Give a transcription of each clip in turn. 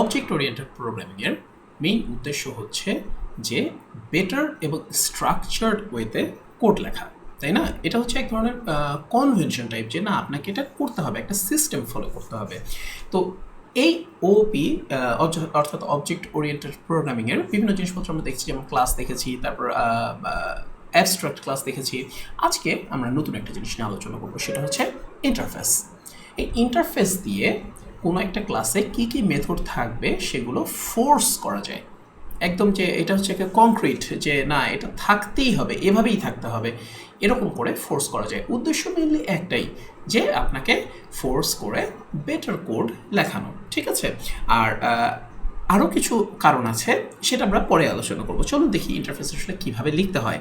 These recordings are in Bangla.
অবজেক্ট ওরিয়েন্টেড প্রোগ্রামিংয়ের মেইন উদ্দেশ্য হচ্ছে যে বেটার এবং স্ট্রাকচার্ড ওয়েতে কোড লেখা, তাই না? এটা হচ্ছে এক ধরনের কনভেনশন টাইপ যে না, আপনাকে এটা করতে হবে, একটা সিস্টেম ফলো করতে হবে। তো এই ওপি অর্থাৎ অবজেক্ট ওরিয়েন্টেড প্রোগ্রামিংয়ের বিভিন্ন জিনিসপত্র আমরা দেখছি, যেমন ক্লাস দেখেছি, তারপর অ্যাবস্ট্রাক্ট ক্লাস দেখেছি। আজকে আমরা নতুন একটা জিনিস নিয়ে আলোচনা করব, সেটা হচ্ছে ইন্টারফেস এই ইন্টারফেস দিয়ে কোনো একটা ক্লাসে কী কী মেথড থাকবে সেগুলো ফোর্স করা যায়। একদম যে এটা হচ্ছে একটা কংক্রিট যে না, এটা থাকতেই হবে, এভাবেই থাকতে হবে, এরকম করে ফোর্স করা যায়। উদ্দেশ্য মেনলি একটাই, যে আপনাকে ফোর্স করে বেটার কোড লেখানো, ঠিক আছে? আর আরও কিছু কারণ আছে, সেটা আমরা পরে আলোচনা করব। চলুন দেখি ইন্টারফেস আসলে কীভাবে লিখতে হয়।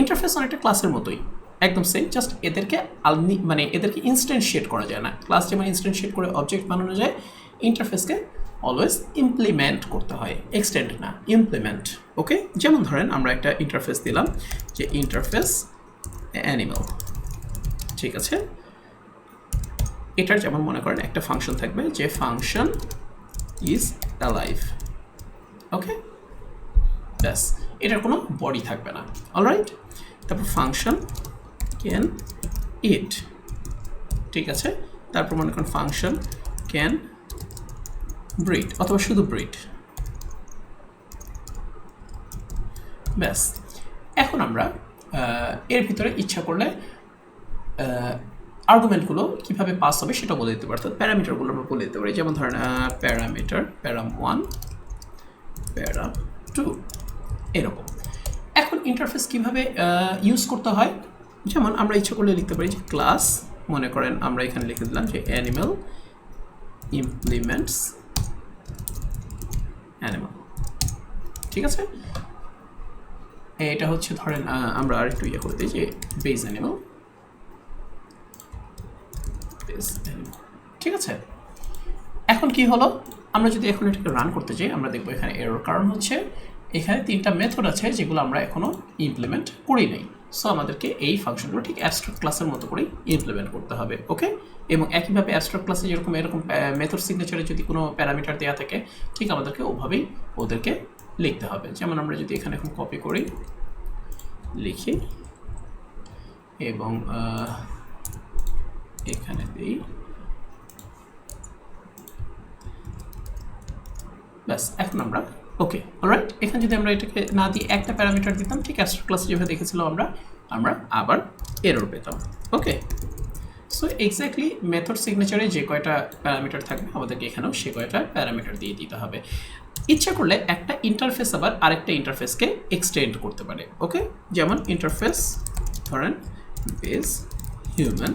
ইন্টারফেস অনেকটা ক্লাসের মতোই। একদম সেম জাস্ট এদেরকে আলনি মানে এদেরকে ইনস্ট্যান্সিয়েট করা যায় না। ক্লাস যেমন ইনস্ট্যান্সিয়েট করে অবজেক্ট বানানো যায় ইন্টারফেসকে অলওয়েজ ইমপ্লিমেন্ট করতে হয় এক্সটেন্ড না ইমপ্লিমেন্ট ওকে যেমন ধরেন আমরা একটা ইন্টারফেস দিলাম যে ইন্টারফেস অ্যানিমাল ঠিক আছে? এটার যেমন মনে করেন একটা ফাংশন থাকবে যে ফাংশন ইজ অ্যালাইভ ওকে ব্যাস, এটার কোনো বডি থাকবে না অলরাইট তারপর ফাংশন ক্যান ইট ঠিক আছে? তারপর মনে করেন ফাংশন ক্যান ব্রিড অথবা শুধু ব্রিড ব্যাস। এখন আমরা এর ভিতরে ইচ্ছা করলে আর্গুমেন্টগুলো কীভাবে পাস হবে সেটা বলে দিতে পারি অর্থাৎ প্যারামিটারগুলো আমরা বলে দিতে পারি। যেমন ধরেন parameter, param one, param two, এরকম। এখন ইন্টারফেস কীভাবে ইউজ করতে হয়? যেমন আমরা ইচ্ছা করলে লিখতে পারি যে ক্লাস মনে করেন আমরা এখানে লিখে দিলাম যে অ্যানিমেল ইমপ্লিমেন্টস অ্যানিমাল ঠিক আছে? এটা হচ্ছে ধরেন আমরা আর একটু ইয়ে করে দিই যে বেস অ্যানিমাল ঠিক আছে? এখন কি হলো? আমরা যদি এখন এটাকে রান করতে চাই আমরা দেখব এখানে এরর কারণ হচ্ছে এখানে তিনটা মেথড আছে যেগুলো আমরা এখনও ইমপ্লিমেন্ট করি নাই। সো আমাদেরকে এই ফাংশনগুলো ঠিক অ্যাবস্ট্রাক্ট ক্লাসের মতো করেই ইমপ্লিমেন্ট করতে হবে ওকে এবং একইভাবে অ্যাবস্ট্রাক্ট ক্লাসে যেরকম এরকম মেথড সিগনেচারে যদি কোনো প্যারামিটার দেওয়া থাকে, ঠিক আমাদেরকে ওভাবেই ওদেরকে লিখতে হবে। যেমন আমরা যদি এখানে এখন কপি করি, লিখি, এবং এখানে দিই, ব্যাস, এখন আমরা ওকে অলরাইট এখানে যদি আমরা এটাকে না দিয়ে একটা প্যারামিটার দিতাম, ঠিক অ্যাস্ট্রা ক্লাসে যেভাবে দেখেছিলাম আমরা আমরা আবার এরর পেতাম। ওকে সো এক্স্যাক্টলি মেথড সিগনেচারে যে কয়টা প্যারামিটার থাকবে, আমাদেরকে এখানেও সে কয়টা প্যারামিটার দিয়ে দিতে হবে। ইচ্ছা করলে একটা ইন্টারফেস আবার আরেকটা ইন্টারফেসকে এক্সটেন্ড করতে পারে। ওকে যেমন ইন্টারফেস ধরেন বেস হিউম্যান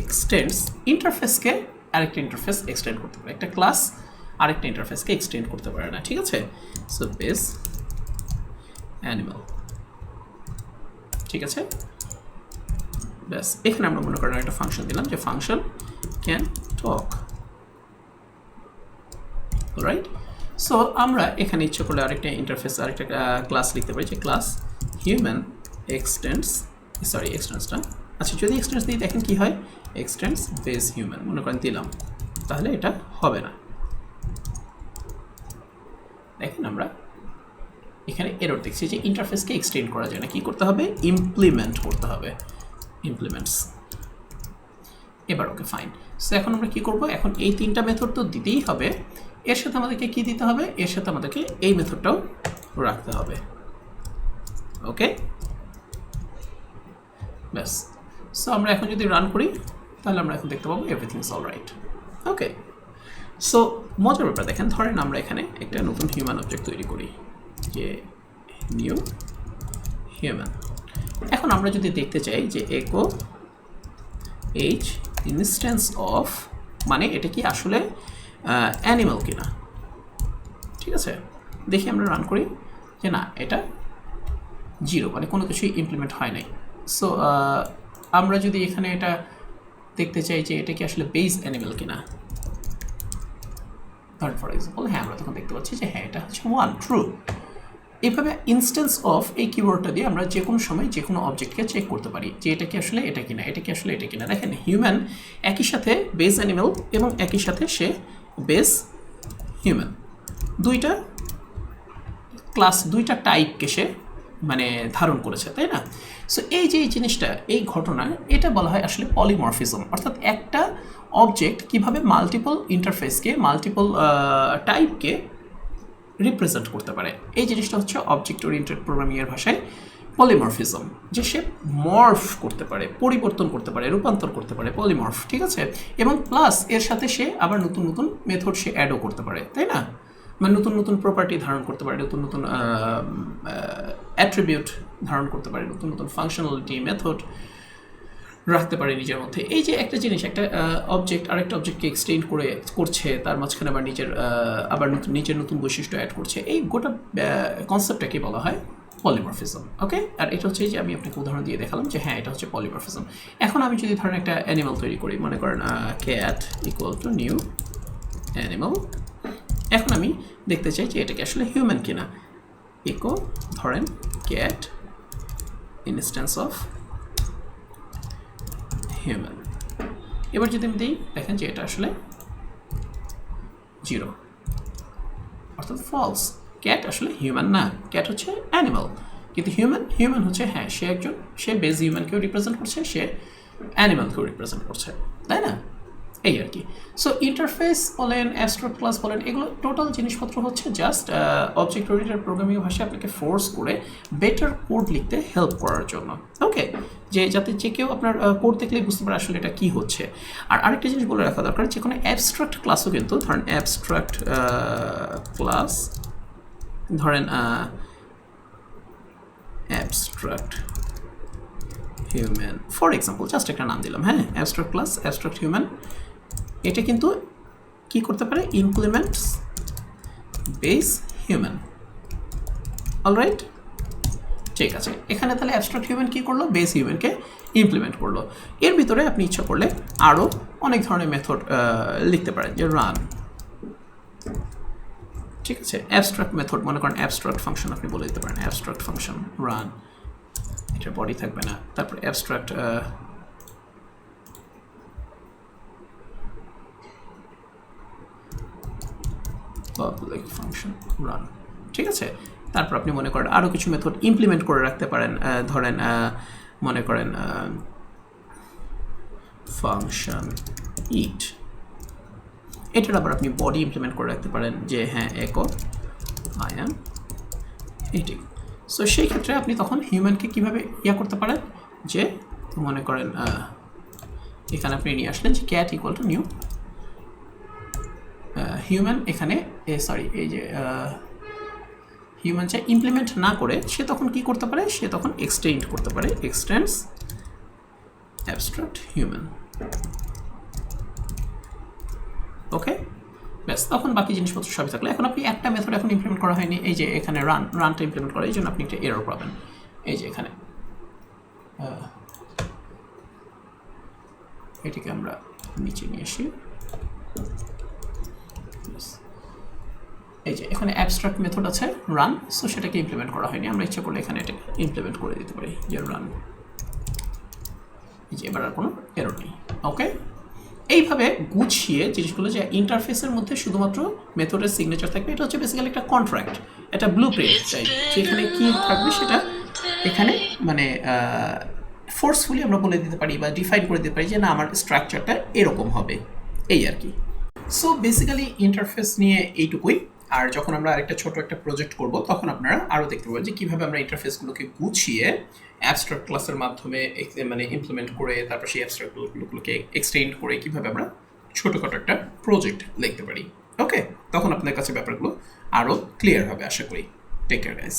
এক্সটেন্ডস ইন্টারফেসকে আরেকটা ইন্টারফেস এক্সটেন্ড করতে পারে। একটা ক্লাস আরেকটা ইন্টারফেসকে এক্সটেন্ড করতে পারে না, ঠিক আছে? সো বেস অ্যানিমাল ঠিক আছে? ব্যাস, এখানে আমরা মনে করেন একটা ফাংশন দিলাম যে function can talk right so আমরা এখানে ইচ্ছে করলে আরেকটা ইন্টারফেস আরেকটা ক্লাস লিখতে পারি যে ক্লাস হিউম্যান এক্সটেন্স সরি এক্সটেন্সটা আচ্ছা যদি এক্সটেন্স দিই দেখেন কি হয়? এক্সটেন্স বেস হিউম্যান মনে করেন দিলাম। তাহলে এটা হবে না। দেখেন আমরা এখানে এরর দেখছি যে ইন্টারফেসকে এক্সটেন্ড করা যায় না। কী করতে হবে? ইমপ্লিমেন্ট করতে হবে। ইমপ্লিমেন্টস এবার ওকে ফাইন সো এখন আমরা কী করব? এখন এই তিনটা মেথড তো দিতেই হবে। এর সাথে আমাদেরকে কী দিতে হবে? এর সাথে আমাদেরকে এই মেথডটাও রাখতে হবে। ওকে ব্যাস। সো আমরা এখন যদি রান করি, তাহলে আমরা এখন দেখতে পাবো everything is all right okay so মজার ব্যাপার, দেখেন, ধরেন আমরা এখানে একটা নতুন হিউম্যান অবজেক্ট তৈরি করি, যে নিউ হিউম্যান এখন আমরা যদি দেখতে চাই যে একো এইচ ইনস্ট্যান্স অফ মানে এটা কি আসলে অ্যানিমাল কিনা? ঠিক আছে? দেখি আমরা রান করি যে না, এটা জিরো মানে কোনো কিছুই ইমপ্লিমেন্ট হয় নাই। সো আমরা যদি এখানে এটা দেখতে চাই যে এটা কি আসলে বেস অ্যানিমেল কিনা? ধরেন ফর এক্সাম্পল হ্যাঁ আমরা তখন দেখতে পাচ্ছি যে হ্যাঁ এটা হচ্ছে ওয়ান ট্রু এইভাবে ইনস্ট্যান্স অফ এই কিওয়ার্ডটা দিয়ে আমরা যে কোনো সময় যে কোনো অবজেক্টকে চেক করতে পারি যে এটা কি আসলে, এটা কিনা, এটা কি আসলে, এটা কিনা। দেখেন হিউম্যান একই সাথে বেস অ্যানিমেল এবং একই সাথে সে বেস হিউম্যান দুইটা ক্লাস দুইটা টাইপকে সে মানে ধারণ করেছে, তাই না? সো এই যে এই জিনিসটা, এই ঘটনা, এটা বলা হয় আসলে পলিমরফিজম অর্থাৎ একটা অবজেক্ট কীভাবে মাল্টিপল ইন্টারফেসকে মাল্টিপল টাইপকে রিপ্রেজেন্ট করতে পারে। এই জিনিসটা হচ্ছে অবজেক্ট ওরিয়েন্টেড প্রোগ্রামিংয়ের ভাষায় পলিমরফিজম যে সে মর্ফ করতে পারে, পরিবর্তন করতে পারে, রূপান্তর করতে পারে পলিমর্ফ ঠিক আছে? এবং প্লাস এর সাথে সে আবার নতুন নতুন মেথড সে অ্যাডও করতে পারে, তাই না? মানে নতুন নতুন প্রপার্টি ধারণ করতে পারে, নতুন নতুন অ্যাট্রিবিউট ধারণ করতে পারে, নতুন নতুন ফাংশনালিটি মেথড রাখতে পারে নিজের মধ্যে। এই যে একটা জিনিস, একটা অবজেক্ট আরেকটা অবজেক্টকে এক্সটেন্ড করে করছে, তার মাঝখানে আবার নিজের আবার নতুন, নিজের নতুন বৈশিষ্ট্য অ্যাড করছে, এই গোটা কনসেপ্টটাকে বলা হয় পলিমরফিজম ওকে আর এটা হচ্ছে যে আমি আপনাকে উদাহরণ দিয়ে দেখালাম যে হ্যাঁ এটা হচ্ছে পলিমরফিজম এখন আমি যদি ধরেন একটা অ্যানিমাল তৈরি করি, মনে করেন cat equal to new animal এখন আমি দেখতে চাই যে এটাকে আসলে হিউম্যান কিনা। ইকো ধরেন ক্যাট ইনস্ট্যান্স অফ হিউম্যান এবার যদি আমি দিই, দেখেন যে এটা আসলে জিরো অর্থাৎ ফলস ক্যাট আসলে হিউম্যান না। ক্যাট হচ্ছে অ্যানিমাল কিন্তু হিউম্যান হিউম্যান হচ্ছে হ্যাঁ সে একজন, সে বেজ হিউম্যানকেও রিপ্রেজেন্ট করছে, সে অ্যানিমালকেও রিপ্রেজেন্ট করছে। তাই না? এই আর কি। সো ইন্টারফেস বলেন অ্যাস্ট্রোট ক্লাস বলেন, এগুলো টোটাল জিনিসপত্র হচ্ছে জাস্ট অবজেক্ট ওরিয়েন্টেড প্রোগ্রামিং ভাষায় আপনাকে ফোর্স করে বেটার কোড লিখতে হেল্প করার জন্য। ওকে যে যাতে যে কেউ আপনার কোড দেখলেই বুঝতে পারে আসলে এটা কী হচ্ছে। আর আরেকটা জিনিস বলে রাখা দরকার, যে কোনো অ্যাবস্ট্রাক্ট ক্লাসও কিন্তু, ধরেন অ্যাবস্ট্রাক্ট ক্লাস ধরেন abstract human for example just একটা নাম দিলাম হ্যাঁ? অ্যাবস্ট্রাক্ট ক্লাস অ্যাবস্ট্রাক্ট হিউম্যান এটা কিন্তু কি করতে পারে? ইমপ্লিমেন্টস বেস হিউম্যান অলরাইট ঠিক আছে। এখানে তাহলে অ্যাবস্ট্রাক্ট হিউম্যান কী করল? বেস হিউম্যানকে ইমপ্লিমেন্ট করল। এর ভিতরে আপনি ইচ্ছা করলে আরও অনেক ধরনের মেথড লিখতে পারেন, যে রান ঠিক আছে? অ্যাবস্ট্রাক্ট মেথড মনে করেন অ্যাবস্ট্রাক্ট ফাংশন আপনি বলে দিতে পারেন। অ্যাবস্ট্রাক্ট ফাংশন রান এটার বডি থাকবে না। তারপর অ্যাবস্ট্রাক্ট পাবলিক ফাংশন রান ঠিক আছে? তারপর আপনি মনে করেন আরও কিছু মেথড ইমপ্লিমেন্ট করে রাখতে পারেন ধরেন মনে করেন ফাংশন ইট এটার আবার আপনি বডি ইমপ্লিমেন্ট করে রাখতে পারেন যে হ্যাঁ একো আই অ্যাম ইটিং সো সেই ক্ষেত্রে আপনি তখন হিউম্যানকে কীভাবে ইয়া করতে পারেন? যে, মনে করেন এখানে আপনি নিয়ে আসলেন যে cat equal to new human এখানে সরি এই যে হিউম্যান যে ইমপ্লিমেন্ট না করে সে তখন কি করতে পারে? সে তখন এক্সটেন্ড করতে পারে। এক্সটেন্ডস অ্যাবস্ট্রাক্ট হিউম্যান ওকে ব্যাস, তখন বাকি জিনিসপত্র সবই থাকল। এখন আপনি একটা মেথড এখন ইমপ্লিমেন্ট করা হয়নি। এই যে এখানে রান রানটা ইমপ্লিমেন্ট করা, এই জন্য আপনি একটা এরর পাবেন। এই যে এখানে এটিকে আমরা নিচে নিয়ে আসি। এই যে, এখানে অ্যাবস্ট্রাক্ট মেথড আছে রান সো সেটাকে ইমপ্লিমেন্ট করা হয়নি। আমরা ইচ্ছা করলে এখানে এটা ইমপ্লিমেন্ট করে দিতে পারি, যে রান এই যে, এবার আর কোনো এরর নেই ওকে এইভাবে গুছিয়ে জিনিসগুলো যে ইন্টারফেসের মধ্যে শুধুমাত্র মেথডের সিগনেচার থাকবে, এটা হচ্ছে বেসিক্যালি একটা কন্ট্রাক্ট একটা ব্লু প্রিন্ট চাই যেখানে কি থাকবে সেটা এখানে মানে ফোর্সফুলি আমরা বলে দিতে পারি বা ডিফাইন করে দিতে পারি যে না, আমার স্ট্রাকচারটা এরকম হবে। এই আর কি। সো বেসিক্যালি ইন্টারফেস নিয়ে এইটুকুই। আর যখন আমরা আরেকটা ছোট একটা প্রজেক্ট করব, তখন আপনারা আরও দেখতে পাবেন যে কীভাবে আমরা ইন্টারফেসগুলোকে গুছিয়ে অ্যাবস্ট্রাক্ট ক্লাসের মাধ্যমে মানে ইমপ্লিমেন্ট করে তারপর সেই অ্যাবস্ট্রাক্টগুলোকে এক্সটেন্ড করে কীভাবে আমরা ছোটোখাটো একটা প্রজেক্ট লিখতে পারি। ওকে তখন আপনার কাছে ব্যাপারগুলো আরও ক্লিয়ার হবে, আশা করি। Take care guys